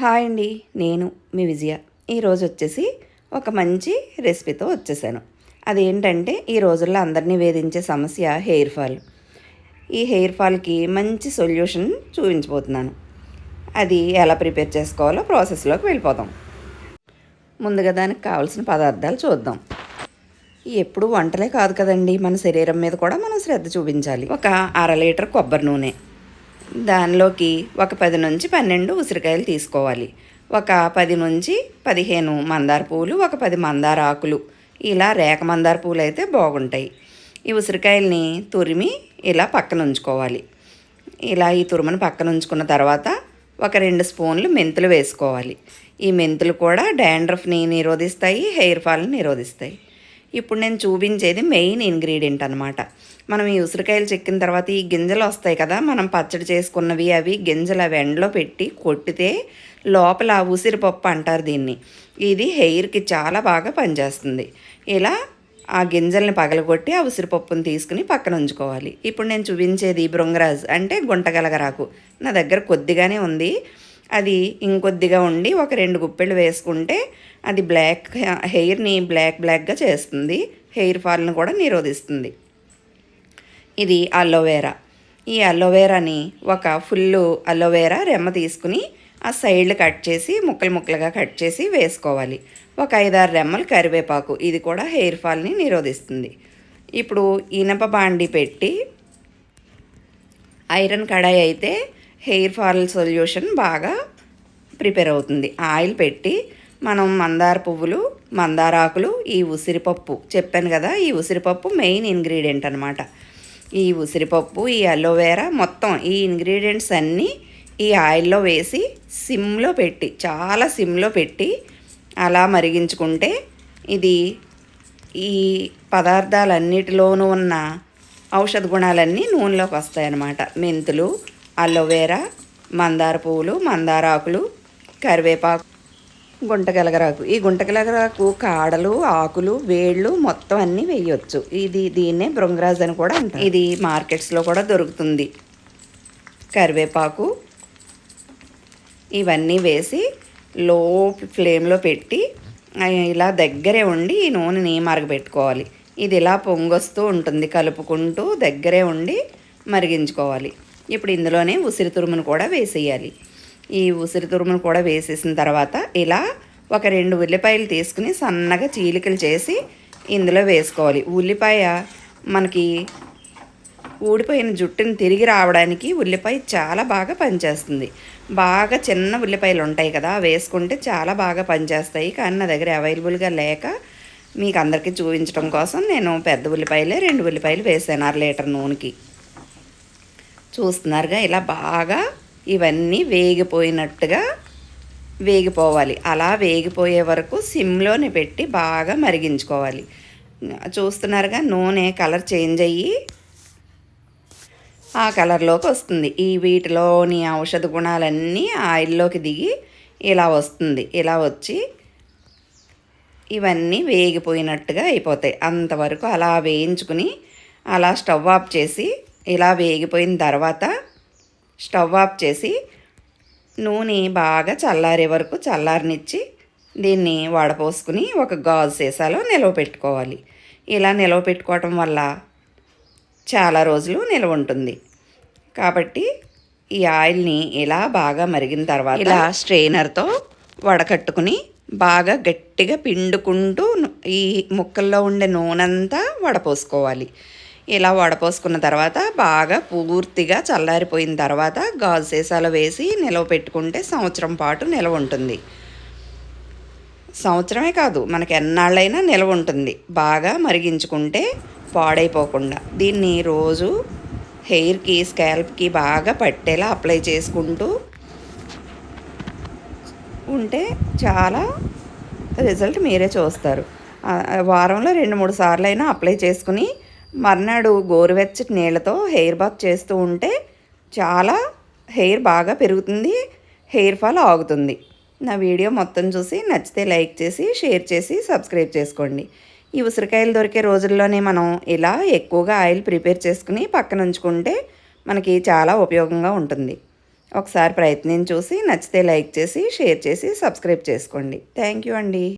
Hi అండి నేను మీ విజయ. ఈరోజు వచ్చేసి ఒక మంచి రెసిపీతో వచ్చేసాను. అదేంటంటే ఈ రోజుల్లో అందరినీ వేధించే సమస్య హెయిర్ ఫాల్. ఈ హెయిర్ ఫాల్కి మంచి సొల్యూషన్ చూపించబోతున్నాను. అది ఎలా ప్రిపేర్ చేసుకోవాలో ప్రాసెస్లోకి వెళ్ళిపోదాం. ముందుగా దానికి కావాల్సిన పదార్థాలు చూద్దాం. ఎప్పుడు వంటలే కాదు కదండి మన శరీరం మీద కూడా మనం శ్రద్ధ చూపించాలి. ఒక అర లీటర్ కొబ్బరి నూనె. దానిలోకి ఒక పది నుంచి పన్నెండు ఉసిరికాయలు తీసుకోవాలి. ఒక పది నుంచి పదిహేను మందార పూలు ఒక పది మందార ఆకులు. ఇలా రేఖ మందార పూలు అయితే బాగుంటాయి. ఈ ఉసిరికాయల్ని తురిమి ఇలా పక్కన ఉంచుకోవాలి. ఇలా ఈ తురుమును పక్కన ఉంచుకున్న తర్వాత ఒక రెండు స్పూన్లు మెంతులు వేసుకోవాలి. ఈ మెంతులు కూడా డాండ్రఫ్ని నిరోధిస్తాయి హెయిర్ ఫాల్ని నిరోధిస్తాయి. ఇప్పుడు నేను చూపించేది మెయిన్ ఇంగ్రీడియంట్ అనమాట మనం ఈ ఉసిరికాయలు చెక్కిన తర్వాత ఈ గింజలు వస్తాయి కదా మనం పచ్చడి చేసుకున్నవి అవి గింజలు అవి ఎండలో పెట్టి కొట్టితే లోపల ఉసిరిపప్పు అంటారు దీన్ని. ఇది హెయిర్కి చాలా బాగా పనిచేస్తుంది. ఇలా ఆ గింజల్ని పగలగొట్టి ఆ ఉసిరిపప్పును తీసుకుని పక్కన ఉంచుకోవాలి. ఇప్పుడు నేను చూపించేది బృంగరాజ్ అంటే గుంటగలగరాకు. నా దగ్గర కొద్దిగానే ఉంది. అది ఇంకొద్దిగా ఉండి ఒక రెండు గుప్పెళ్ళు వేసుకుంటే అది బ్లాక్ హెయిర్ని బ్లాక్ బ్లాక్గా చేస్తుంది. హెయిర్ ఫాల్ని కూడా నిరోధిస్తుంది. ఇది అలోవేరా. ఈ అలోవేరాని ఒక ఫుల్ అలోవేరా రెమ్మ తీసుకుని ఆ సైడ్లు కట్ చేసి ముక్కలు ముక్కలుగా కట్ చేసి వేసుకోవాలి. ఒక ఐదారు రెమ్మలు కరివేపాకు. ఇది కూడా హెయిర్ ఫాల్ని నిరోధిస్తుంది. ఇప్పుడు ఇనప బాండి పెట్టి ఐరన్ కడాయి అయితే హెయిర్ ఫాల్ సొల్యూషన్ బాగా ప్రిపేర్ అవుతుంది. ఆయిల్ పెట్టి మనం మందార పువ్వులు మందార ఆకులు ఈ ఉసిరిపప్పు చెప్పాను కదా ఈ ఉసిరిపప్పు మెయిన్ ఇంగ్రీడియంట్ అనమాట ఈ ఉసిరిపప్పు ఈ అలోవేరా మొత్తం ఈ ఇంగ్రీడియంట్స్ అన్నీ ఈ ఆయిల్లో వేసి సిమ్లో పెట్టి చాలా సిమ్లో పెట్టి అలా మరిగించుకుంటే ఇది ఈ పదార్థాలన్నిటిలోనూ ఉన్న ఔషధ గుణాలన్నీ నూనెలోకి వస్తాయన్నమాట. మెంతులు అలోవేరా మందార పువ్వులు మందార ఆకులు కరివేపాకు గుంటగలగరాకు ఈ గుంటగలగరాకు కాడలు ఆకులు వేళ్ళు మొత్తం అన్నీ వేయొచ్చు. ఇది దీన్నే బృంగరాజ్ అని కూడా అంటారు. ఇది మార్కెట్స్లో కూడా దొరుకుతుంది. కరివేపాకు ఇవన్నీ వేసి లో ఫ్లేమ్లో పెట్టి ఇలా దగ్గరే ఉండి ఈ నూనెని మరగబెట్టుకోవాలి ఇది ఇలా పొంగొస్తూ ఉంటుంది. కలుపుకుంటూ దగ్గరే ఉండి మరిగించుకోవాలి. ఇప్పుడు ఇందులోనే ఉసిరి తురుమును కూడా వేసేయాలి. ఈ ఉసిరి తురుమును కూడా వేసేసిన తర్వాత ఇలా ఒక రెండు ఉల్లిపాయలు తీసుకుని సన్నగా చీలికలు చేసి ఇందులో వేసుకోవాలి. ఉల్లిపాయ మనకి ఊడిపోయిన జుట్టుని తిరిగి రావడానికి ఉల్లిపాయ చాలా బాగా పనిచేస్తుంది. బాగా చిన్న ఉల్లిపాయలు ఉంటాయి కదా వేసుకుంటే చాలా బాగా పనిచేస్తాయి. కానీ నా దగ్గర అవైలబుల్గా లేక మీకు అందరికీ చూపించడం కోసం నేను పెద్ద ఉల్లిపాయలే రెండు ఉల్లిపాయలు వేసాను అర లీటర్ నూనెకి. చూస్తున్నారుగా ఇలా బాగా ఇవన్నీ వేగిపోయినట్టుగా వేగిపోవాలి. అలా వేగిపోయే వరకు సిమ్లోనే పెట్టి బాగా మరిగించుకోవాలి. చూస్తున్నారుగా నూనె కలర్ చేంజ్ అయ్యి ఆ కలర్లోకి వస్తుంది. ఈ వీటిలోని ఔషధ గుణాలన్నీ ఆయిల్లోకి దిగి ఇలా వస్తుంది. ఇలా వచ్చి ఇవన్నీ వేగిపోయినట్టుగా అయిపోతాయి. అంతవరకు అలా వేయించుకుని అలా స్టవ్ ఆఫ్ చేసి ఇలా వేగిపోయిన తర్వాత స్టవ్ ఆఫ్ చేసి నూనె బాగా చల్లారే వరకు చల్లారనిచ్చి దీన్ని వడపోసుకుని ఒక గాజు సీసాలో నిలవ పెట్టుకోవాలి. ఇలా నిలవ పెట్టుకోవటం వల్ల చాలా రోజులు నిలవ ఉంటుంది. కాబట్టి ఈ ఆయిల్ని ఇలా బాగా మరిగిన తర్వాత ఇలా స్ట్రెయినర్తో వడకట్టుకుని బాగా గట్టిగా పిండుకుంటూ ఈ ముక్కల్లో ఉండే నూనెంతా వడపోసుకోవాలి. ఇలా వడపోసుకున్న తర్వాత బాగా పూర్తిగా చల్లారిపోయిన తర్వాత గాజు సీసాలో వేసి నిలవ పెట్టుకుంటే సంవత్సరం పాటు నిలవ ఉంటుంది. సంవత్సరమే కాదు మనకి ఎన్నాళ్ళైనా నిలవ ఉంటుంది. బాగా మరిగించుకుంటే పాడైపోకుండా. దీన్ని రోజు హెయిర్కి స్కాల్ప్కి బాగా పట్టేలా అప్లై చేసుకుంటూ ఉంటే చాలా రిజల్ట్ మీరే చూస్తారు. వారంలో రెండు మూడు సార్లు అయినా అప్లై చేసుకుని మర్నాడు గోరువెచ్చటి నీళ్ళతో హెయిర్ బాత్ చేస్తూ ఉంటే చాలా హెయిర్ బాగా పెరుగుతుంది హెయిర్ ఫాల్ ఆగుతుంది. నా వీడియో మొత్తం చూసి నచ్చితే లైక్ చేసి షేర్ చేసి సబ్స్క్రైబ్ చేసుకోండి. ఈ ఉసిరికాయలు దొరికే రోజుల్లోనే మనం ఇలా ఎక్కువగా ఆయిల్ ప్రిపేర్ చేసుకుని పక్కన ఉంచుకుంటే మనకి చాలా ఉపయోగంగా ఉంటుంది. ఒకసారి ప్రయత్నం చూసి నచ్చితే లైక్ చేసి షేర్ చేసి సబ్స్క్రైబ్ చేసుకోండి. థ్యాంక్ యూ అండి.